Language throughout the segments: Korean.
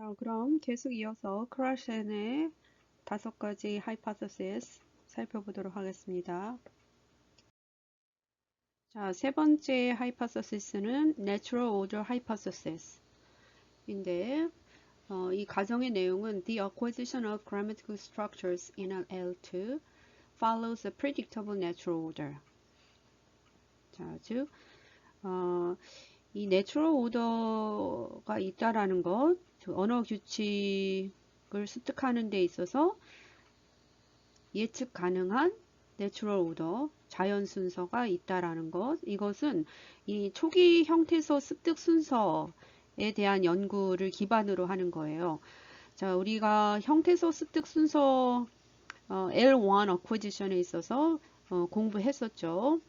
자, 그럼 계속 이어서 크라셴의 다섯 가지 하이파서시스 살펴보도록 하겠습니다. 자, 세 번째 하이파서시스는 Natural Order Hypothesis 인데 어, 이 가정의 내용은 The acquisition of grammatical structures in an L2 follows a predictable natural order. 자, 즉 어, 이 내추럴 오더가 있다라는 것, 언어 규칙을 습득하는 데 있어서 예측 가능한 내추럴 오더, 자연 순서가 있다라는 것. 이것은 이 초기 형태소 습득 순서에 대한 연구를 기반으로 하는 거예요. 자, 우리가 형태소 습득 순서 어, L1 어쿠지션에 있어서 어, 공부했었죠.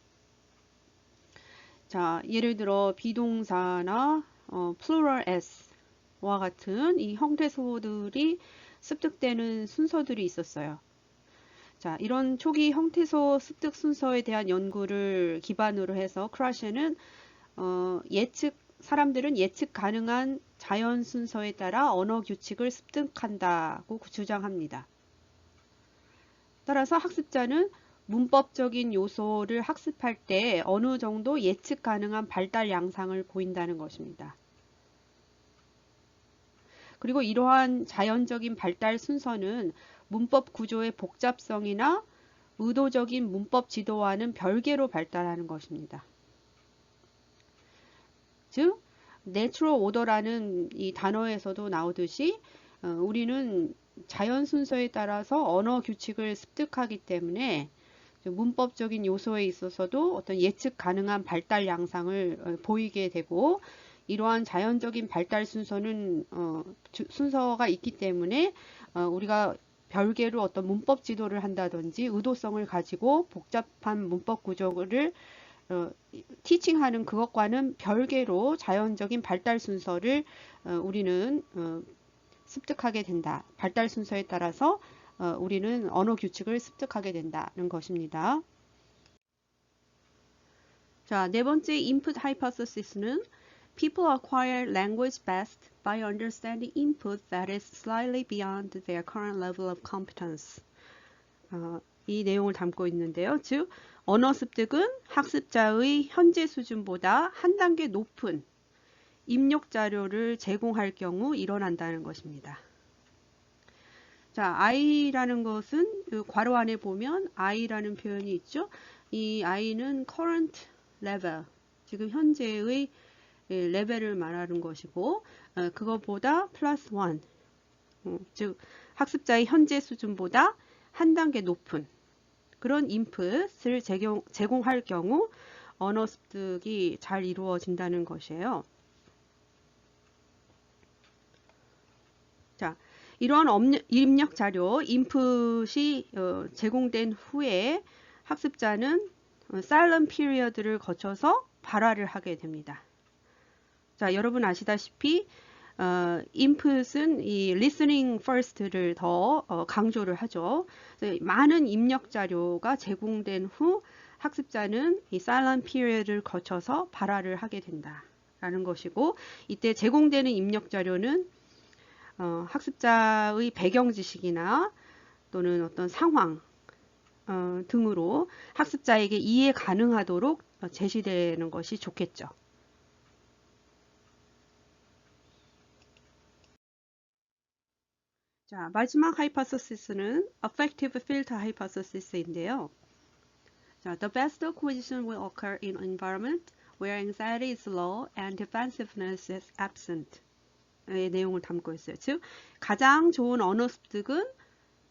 자, 예를 들어 비동사나 어, plural s와 같은 이 형태소들이 습득되는 순서들이 있었어요. 자, 이런 초기 형태소 습득 순서에 대한 연구를 기반으로 해서 크라셰는 어, 예측 사람들은 예측 가능한 자연 순서에 따라 언어 규칙을 습득한다고 주장합니다. 따라서 학습자는 문법적인 요소를 학습할 때 어느 정도 예측 가능한 발달 양상을 보인다는 것입니다. 그리고 이러한 자연적인 발달 순서는 문법 구조의 복잡성이나 의도적인 문법 지도와는 별개로 발달하는 것입니다. 즉, 내추럴 오더라는 이 단어에서도 나오듯이 어, 우리는 자연 순서에 따라서 언어 규칙을 습득하기 때문에 문법적인 요소에 있어서도 어떤 예측 가능한 발달 양상을 어, 보이게 되고 이러한 자연적인 발달 순서는 어, 주, 순서가 있기 때문에 어, 우리가 별개로 어떤 문법 지도를 한다든지 의도성을 가지고 복잡한 문법 구조를 어, 티칭하는 그것과는 별개로 자연적인 발달 순서를 어, 우리는 어, 습득하게 된다. 발달 순서에 따라서 어, 우리는 언어 규칙을 습득하게 된다는 것입니다. 자, 네 번째 input hypothesis는 people acquire language best by understanding input that is slightly beyond their current level of competence. 어, 이 내용을 담고 있는데요. 즉, 언어 습득은 학습자의 현재 수준보다 한 단계 높은 입력 자료를 제공할 경우 일어난다는 것입니다. 자, i라는 것은 그 괄호 안에 보면 i라는 표현이 있죠. 이 i는 current level, 지금 현재의 예, 레벨을 말하는 것이고 어, 그것보다 플러스 1, 어, 즉 학습자의 현재 수준보다 한 단계 높은 그런 인풋을 제공, 제공할 경우 언어 습득이 잘 이루어진다는 것이에요. 자, 이러한 입력 자료, 인풋이 어, 제공된 후에 학습자는 어, 피리어드를 거쳐서 발화를 하게 됩니다. 자, 여러분 아시다시피 어, input은 이 listening first를 더 어, 강조를 하죠. 많은 입력 자료가 제공된 후 학습자는 이 silent period를 거쳐서 발화를 하게 된다라는 것이고 이때 제공되는 입력 자료는 어, 학습자의 배경 지식이나 또는 어떤 상황 어, 등으로 학습자에게 이해 가능하도록 제시되는 것이 좋겠죠. 자, 마지막 하이퍼서시스는 affective filter hypothesis인데요. 자, the best acquisition will occur in an environment where anxiety is low and defensiveness is absent. 의 내용을 담고 있어요. 즉 가장 좋은 언어 습득은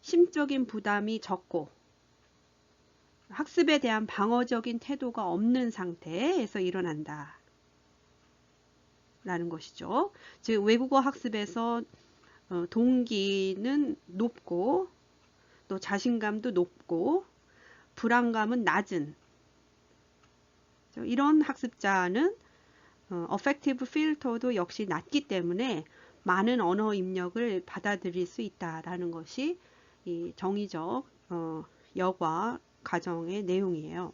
심적인 부담이 적고 학습에 대한 방어적인 태도가 없는 상태에서 일어난다. 라는 것이죠. 즉 외국어 학습에서 어, 동기는 높고 또 자신감도 높고 불안감은 낮은 이런 학습자는 어, affective filter도 역시 낮기 때문에 많은 언어 입력을 받아들일 수 있다라는 것이 이 정의적 어, 여과 가정의 내용이에요.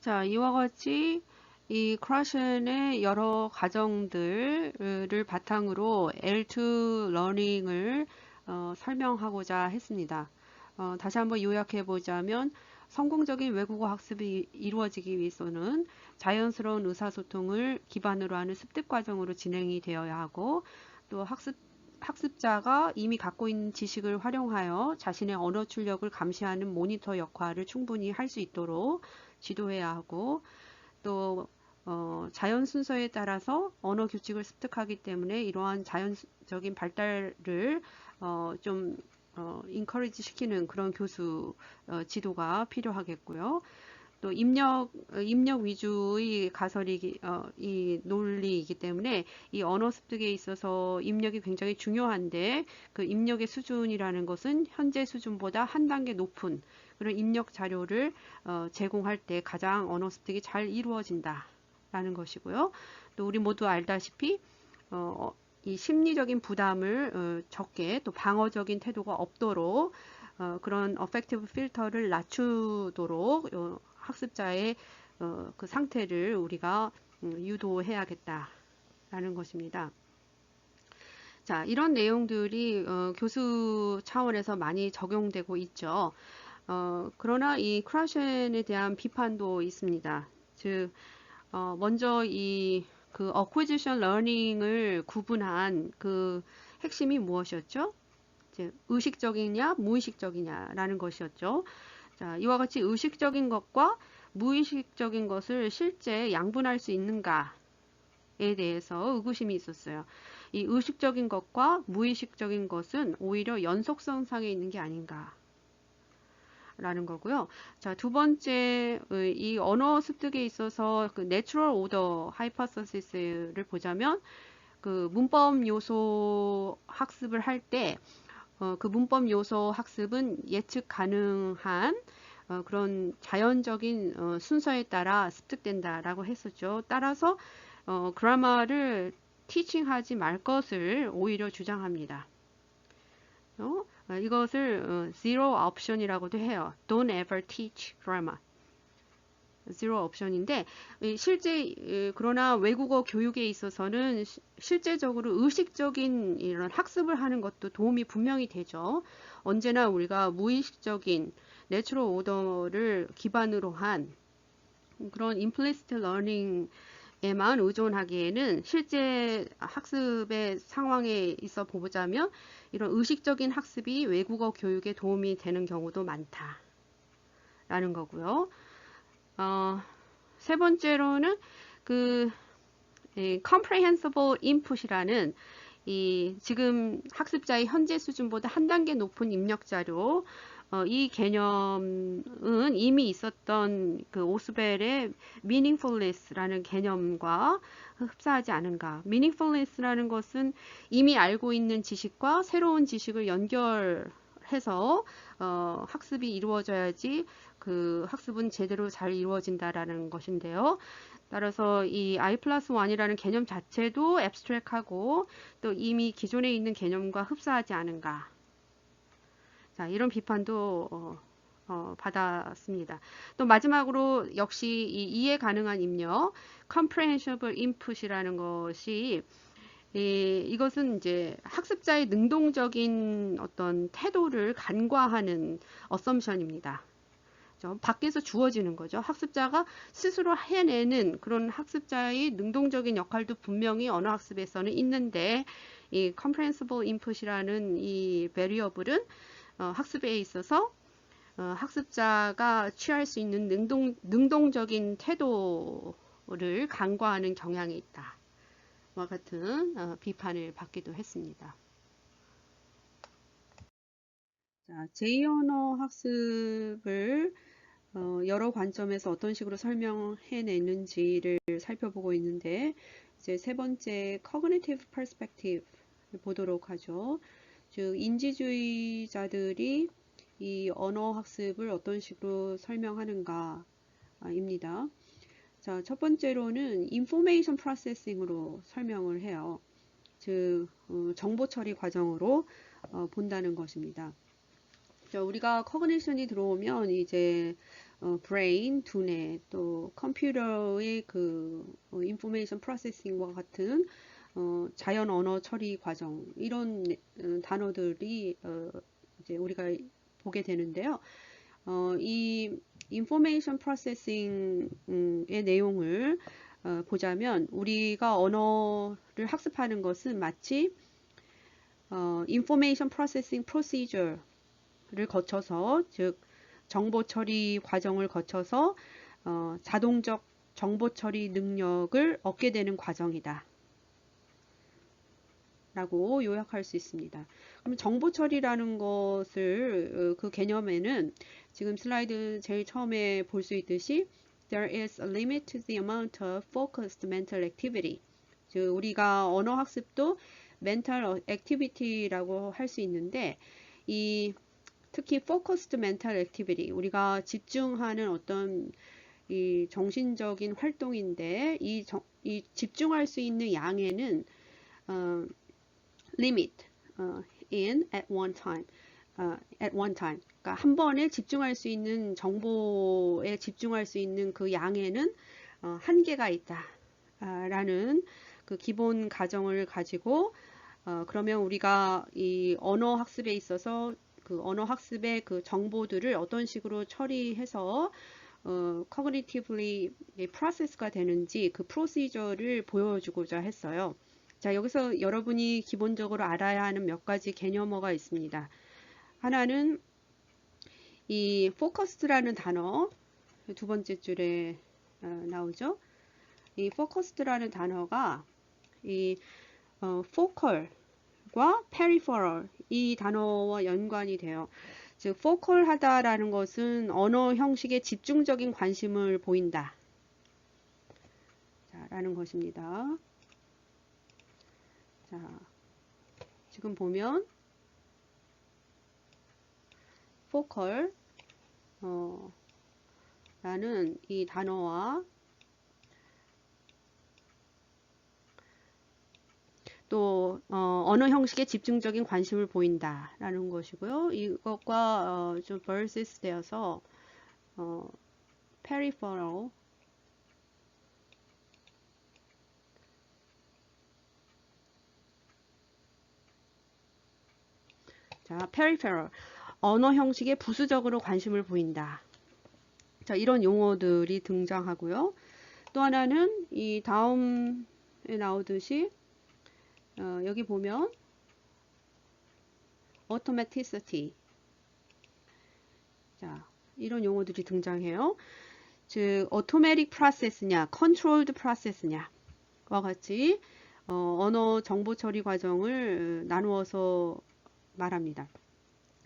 자, 이와 같이 이 크라션의 여러 과정들을 바탕으로 L2 러닝을 어, 설명하고자 했습니다. 어, 다시 한번 요약해 보자면 성공적인 외국어 학습이 이루어지기 위해서는 자연스러운 의사소통을 기반으로 하는 습득 과정으로 진행이 되어야 하고 또 학습 학습자가 이미 갖고 있는 지식을 활용하여 자신의 언어 출력을 감시하는 모니터 역할을 충분히 할 수 있도록 지도해야 하고 또 어, 자연 순서에 따라서 언어 규칙을 습득하기 때문에 이러한 자연적인 발달을 어, 좀 어, 인커리지 시키는 그런 교수 어, 지도가 필요하겠고요. 또 입력 어, 입력 위주의 가설이 어, 이 논리이기 때문에 이 언어 습득에 있어서 입력이 굉장히 중요한데 그 입력의 수준이라는 것은 현재 수준보다 한 단계 높은 그런 입력 자료를 어, 제공할 때 가장 언어 습득이 잘 이루어진다라는 것이고요. 또 우리 모두 알다시피 어, 이 심리적인 부담을 어, 적게 또 방어적인 태도가 없도록 어, 그런 어펙티브 필터를 낮추도록 어, 학습자의 어, 그 상태를 우리가 음, 유도해야겠다라는 것입니다. 자, 이런 내용들이 어, 교수 차원에서 많이 적용되고 있죠. 어, 그러나 이 크라션에 대한 비판도 있습니다. 즉, 어, 먼저 이 그 acquisition learning을 구분한 그 핵심이 무엇이었죠? 이제 의식적이냐, 무의식적이냐라는 것이었죠. 자, 이와 같이 의식적인 것과 무의식적인 것을 실제 양분할 수 있는가에 대해서 의구심이 있었어요. 이 의식적인 것과 무의식적인 것은 오히려 연속성상에 있는 게 아닌가. 라는 거고요. 자, 두 번째, 이 언어 습득에 있어서 그 내추럴 오더 하이퍼서시스를 보자면 그 문법 요소 학습을 할 때, 어, 그 문법 요소 학습은 예측 가능한 어, 그런 자연적인 어, 순서에 따라 습득된다라고 했었죠. 따라서 어, 그라마를 티칭하지 말 것을 오히려 주장합니다. 어? 어, 이것을 어, zero option이라고도 해요. Don't ever teach grammar. zero option인데 실제 그러나 외국어 교육에 있어서는 실제적으로 의식적인 이런 학습을 하는 것도 도움이 분명히 되죠. 언제나 우리가 무의식적인 내추럴 오더를 기반으로 한 그런 implicit learning 에만 의존하기에는 실제 학습의 상황에 있어 보자면 이런 의식적인 학습이 외국어 교육에 도움이 되는 경우도 많다. 라는 거고요. 어, 세 번째로는 그 이, comprehensible input이라는 이 지금 학습자의 현재 수준보다 한 단계 높은 입력 자료 어, 이 개념은 이미 있었던 그 오스벨의 meaningfulness라는 개념과 흡사하지 않은가. meaningfulness라는 것은 이미 알고 있는 지식과 새로운 지식을 연결해서 어, 학습이 이루어져야지 그 학습은 제대로 잘 이루어진다라는 것인데요. 따라서 이 i 플러스 1이라는 개념 자체도 앱스트랙하고 또 이미 기존에 있는 개념과 흡사하지 않은가. 자, 이런 비판도 어, 어, 받았습니다. 또 마지막으로 역시 이 이해 가능한 입력, comprehensible input이라는 것이 이, 이것은 이제 학습자의 능동적인 어떤 태도를 간과하는 어썸션입니다. 밖에서 주어지는 거죠. 학습자가 스스로 해내는 그런 학습자의 능동적인 역할도 분명히 언어 학습에서는 있는데 이 comprehensible input이라는 이 variable은 어, 학습에 있어서 어, 학습자가 취할 수 있는 능동, 능동적인 태도를 간과하는 경향이 있다. 와 같은 어, 비판을 받기도 했습니다. 자, 제2언어 학습을 어, 여러 관점에서 어떤 식으로 설명해내는지를 살펴보고 있는데 이제 세 번째 cognitive perspective 보도록 하죠. 즉 인지주의자들이 이 언어 학습을 어떤 식으로 설명하는가입니다. 자, 첫 번째로는 인포메이션 프로세싱으로 설명을 해요. 즉 어, 정보 처리 과정으로 어, 본다는 것입니다. 자, 우리가 커그니션이 들어오면 이제 어, 브레인, 두뇌, 또 컴퓨터의 그 어, 인포메이션 프로세싱과 같은 어, 자연 언어 처리 과정 이런 어, 단어들이 어, 이제 우리가 보게 되는데요. 어, 이 인포메이션 프로세싱의 내용을 어, 보자면 우리가 언어를 학습하는 것은 마치 어, 인포메이션 프로세싱 프로시저를 거쳐서 즉 정보 처리 과정을 거쳐서 어, 자동적 정보 처리 능력을 얻게 되는 과정이다. 라고 요약할 수 있습니다. 그럼 정보 처리라는 것을 어, 그 개념에는 지금 슬라이드 제일 처음에 볼 수 있듯이 there is a limit to the amount of focused mental activity. 즉 우리가 언어 학습도 mental activity라고 할 수 있는데 이 특히 focused mental activity 우리가 집중하는 어떤 이 정신적인 활동인데 이, 정, 이 집중할 수 있는 양에는 어, limit 어, in at one time 어, at one time 그러니까 한 번에 집중할 수 있는 정보에 집중할 수 있는 그 양에는 어, 한계가 있다 라는 그 기본 가정을 가지고 어, 그러면 우리가 이 언어 학습에 있어서 그 언어 학습의 그 정보들을 어떤 식으로 처리해서 어, cognitively 프로세스가 되는지 그 프로시저를 보여주고자 했어요. 자, 여기서 여러분이 기본적으로 알아야 하는 몇 가지 개념어가 있습니다. 하나는 이 focus라는 단어 두 번째 줄에 어, 나오죠. 이 focus라는 단어가 이 어, focal과 peripheral 이 단어와 연관이 돼요. 즉 focal하다라는 것은 언어 형식에 집중적인 관심을 보인다. 자, 라는 것입니다. 자, 지금 보면 focal 어, 라는 이 단어와 또 어, 언어 형식에 집중적인 관심을 보인다 라는 것이고요. 이것과 어, 좀 versus 되어서 어, peripheral 자, peripheral 언어 형식에 부수적으로 관심을 보인다. 자, 이런 용어들이 등장하고요. 또 하나는 이 다음에 나오듯이 어, 여기 보면 automaticity 자 이런 용어들이 등장해요. 즉 automatic process냐, controlled process냐 와 같이 어, 언어 정보 처리 과정을 나누어서 말합니다.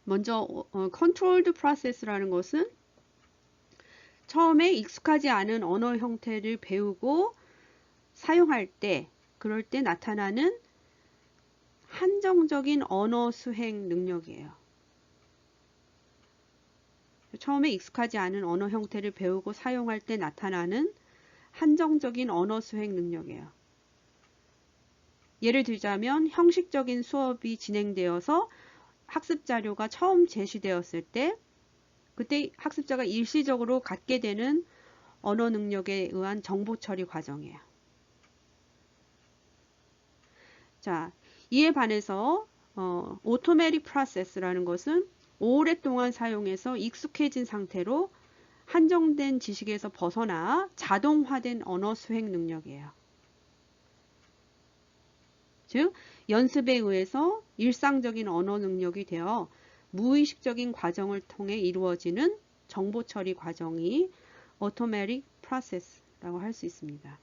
먼저 어, controlled process라는 것은 처음에 익숙하지 않은 언어 형태를 배우고 사용할 때 그럴 때 나타나는 한정적인 언어 수행 능력이에요. 처음에 익숙하지 않은 언어 형태를 배우고 사용할 때 나타나는 한정적인 언어 수행 능력이에요. 예를 들자면 형식적인 수업이 진행되어서 학습 자료가 처음 제시되었을 때 그때 학습자가 일시적으로 갖게 되는 언어 능력에 의한 정보 처리 과정이에요. 자, 이에 반해서 어, 오토메릭 프로세스라는 것은 오랫동안 사용해서 익숙해진 상태로 한정된 지식에서 벗어나 자동화된 언어 수행 능력이에요. 즉 연습에 의해서 일상적인 언어 능력이 되어 무의식적인 과정을 통해 이루어지는 정보 처리 과정이 오토메릭 프로세스라고 할 수 있습니다.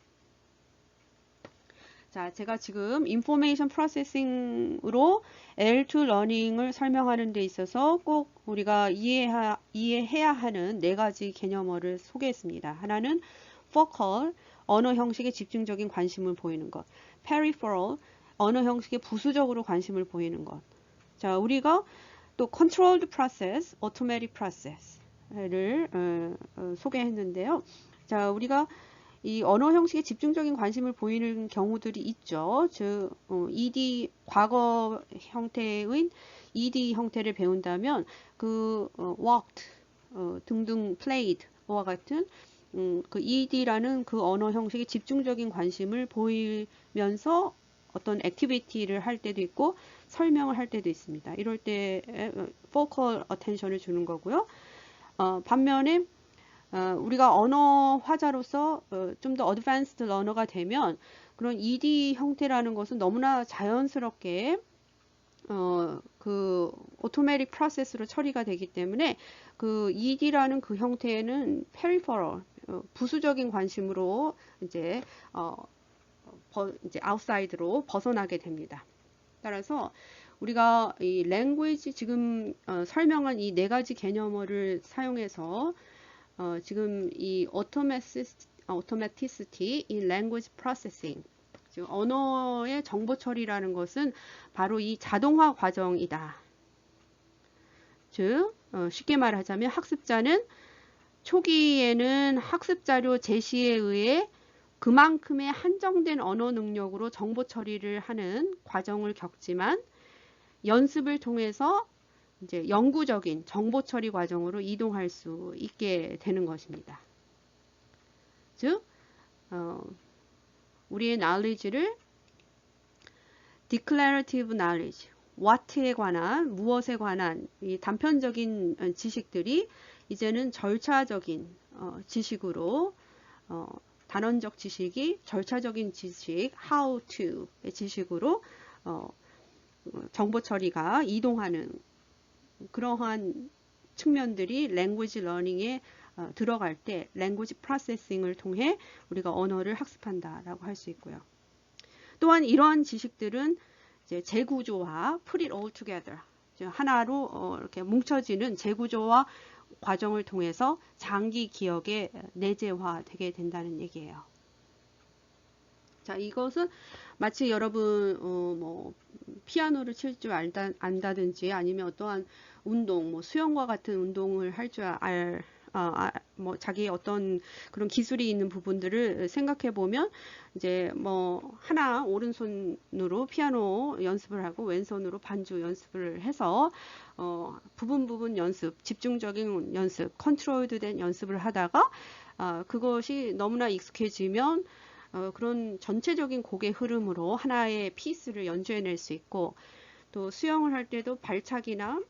자, 제가 지금 인포메이션 프로세싱으로 L2 러닝을 설명하는 데 있어서 꼭 우리가 이해하, 이해해야 하는 네 가지 개념어를 소개했습니다. 하나는 focal, 언어 형식에 집중적인 관심을 보이는 것. peripheral, 언어 형식에 부수적으로 관심을 보이는 것. 자, 우리가 또 controlled process, automatic process를 어, 어, 소개했는데요. 자, 우리가 이 언어 형식에 집중적인 관심을 보이는 경우들이 있죠. 즉 어, ED 과거 형태의 ED 형태를 배운다면 그 어, walked 어, 등등 played 와 같은 음, 그 ED라는 그 언어 형식에 집중적인 관심을 보이면서 어떤 액티비티를 할 때도 있고 설명을 할 때도 있습니다. 이럴 때 포컬 어텐션을 주는 거고요. 어, 반면에 어, 우리가 언어 화자로서 어, 좀더 어드밴스드 러너가 되면 그런 ED 형태라는 것은 너무나 자연스럽게 어, 그 오토매틱 프로세스로 처리가 되기 때문에 그 ED라는 그 형태는 페리퍼럴 어, 부수적인 관심으로 이제 어, 버, 이제 아웃사이드로 벗어나게 됩니다. 따라서 우리가 이 language 지금 어, 설명한 이 네 가지 개념어를 사용해서 어, 지금 이 automaticity in language processing 즉 언어의 정보 처리라는 것은 바로 이 자동화 과정이다. 즉 어, 쉽게 말하자면 학습자는 초기에는 학습 자료 제시에 의해 그만큼의 한정된 언어 능력으로 정보 처리를 하는 과정을 겪지만 연습을 통해서 이제 영구적인 정보 처리 과정으로 이동할 수 있게 되는 것입니다. 즉, 어, 우리의 knowledge를 declarative knowledge, what에 관한, 무엇에 관한 이 단편적인 지식들이 이제는 절차적인 어, 지식으로 어, 단원적 지식이 절차적인 지식, how to의 지식으로 어, 정보 처리가 이동하는 그러한 측면들이 language learning에 어, 들어갈 때 language processing을 통해 우리가 언어를 학습한다라고 할 수 있고요. 또한 이러한 지식들은 이제 재구조화, put it all together 하나로 어, 이렇게 뭉쳐지는 재구조화 과정을 통해서 장기 기억에 내재화되게 된다는 얘기예요. 자, 이것은 마치 여러분 어, 뭐 피아노를 칠 줄 안다든지 아니면 어떠한 운동, 뭐 수영과 같은 운동을 할 줄 알, 어, 아, 뭐 자기 어떤 그런 기술이 있는 부분들을 생각해 보면 이제 뭐 하나 오른손으로 피아노 연습을 하고 왼손으로 반주 연습을 해서 어, 부분 부분 연습, 집중적인 연습, 컨트롤드 된 연습을 하다가 어, 그것이 너무나 익숙해지면 어, 그런 전체적인 곡의 흐름으로 하나의 피스를 연주해낼 수 있고 또 수영을 할 때도 발차기나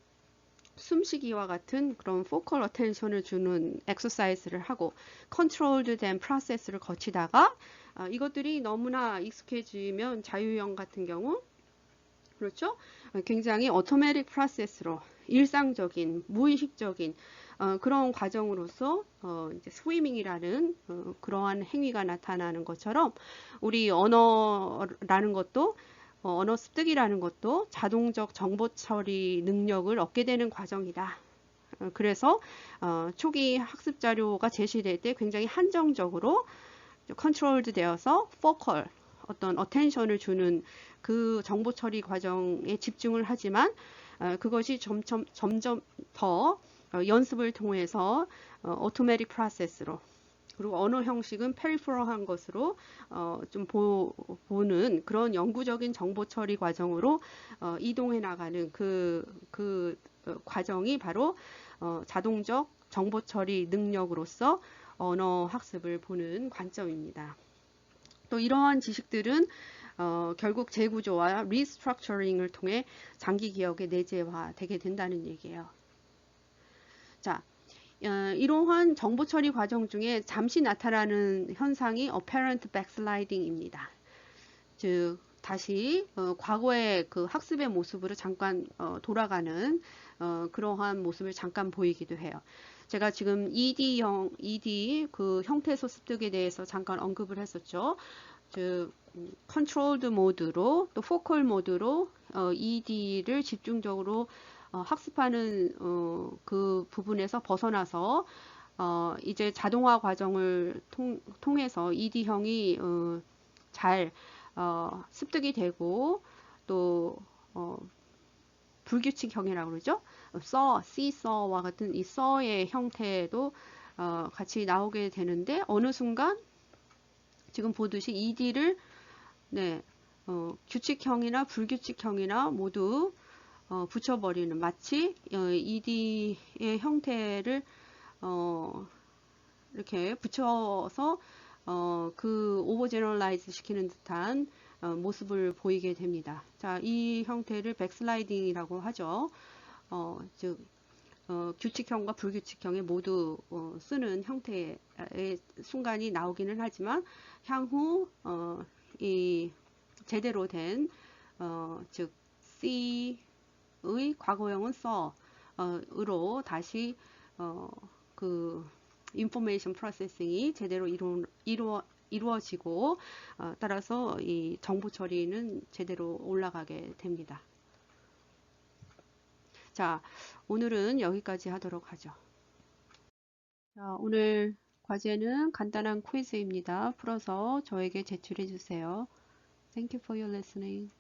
숨쉬기와 같은 그런 포컬 어텐션을 주는 엑서사이즈를 하고 컨트롤드 된 프로세스를 거치다가 어, 이것들이 너무나 익숙해지면 자유형 같은 경우 그렇죠? 굉장히 오토매틱 프로세스로 일상적인 무의식적인 어, 그런 과정으로서 어, 이제 스위밍이라는 어, 그러한 행위가 나타나는 것처럼 우리 언어라는 것도 어, 언어 습득이라는 것도 자동적 정보 처리 능력을 얻게 되는 과정이다. 어, 그래서 어, 초기 학습 자료가 제시될 때 굉장히 한정적으로 컨트롤드 되어서 포컬 어떤 어텐션을 주는 그 정보 처리 과정에 집중을 하지만 그것이 점점 점점 더 연습을 통해서 오토매틱 프로세스로 그리고 언어 형식은 페리퍼럴한 것으로 어, 좀 보, 는 그런 영구적인 정보 처리 과정으로 어, 이동해 나가는 그, 그 어, 과정이 바로 어, 자동적 정보 처리 능력으로서 언어 학습을 보는 관점입니다. 또 이러한 지식들은 어, 결국 재구조와 리스트럭처링을 통해 장기 기억에 내재화 되게 된다는 얘기예요. 자, 어, 이러한 정보 처리 과정 중에 잠시 나타나는 현상이 apparent backsliding입니다. 즉 다시 어, 과거의 그 학습의 모습으로 잠깐 어, 돌아가는 어, 그러한 모습을 잠깐 보이기도 해요. 제가 지금 ED형, ED 그 형태소 습득에 대해서 잠깐 언급을 했었죠. 즉 컨트롤드 모드로 또 포컬 모드로 어, ED를 집중적으로 어, 학습하는 어, 그 부분에서 벗어나서 어, 이제 자동화 과정을 통, 통해서 ED형이 어, 잘 어, 습득이 되고 또 어, 불규칙형이라고 그러죠. 써, 씨써와 같은 이 써의 형태도 어, 같이 나오게 되는데 어느 순간 지금 보듯이 ED를 네, 어, 규칙형이나 불규칙형이나 모두 어, 붙여버리는 마치 어, ED의 형태를 어, 이렇게 붙여서 어, 그 오버 제너럴라이즈 시키는 듯한 어, 모습을 보이게 됩니다. 자, 이 형태를 백슬라이딩이라고 하죠. 어, 즉 어, 규칙형과 불규칙형에 모두 어, 쓰는 형태의 순간이 나오기는 하지만 향후 어, 이 제대로 된 어, 즉 C 의 과거형은 써으로 다시 어, 그 인포메이션 프로세싱이 제대로 이루, 이루어, 이루어지고 어, 따라서 이 정보 처리는 제대로 올라가게 됩니다. 자, 오늘은 여기까지 하도록 하죠. 자, 오늘 과제는 간단한 퀴즈입니다. 풀어서 저에게 제출해 주세요. Thank you for your listening.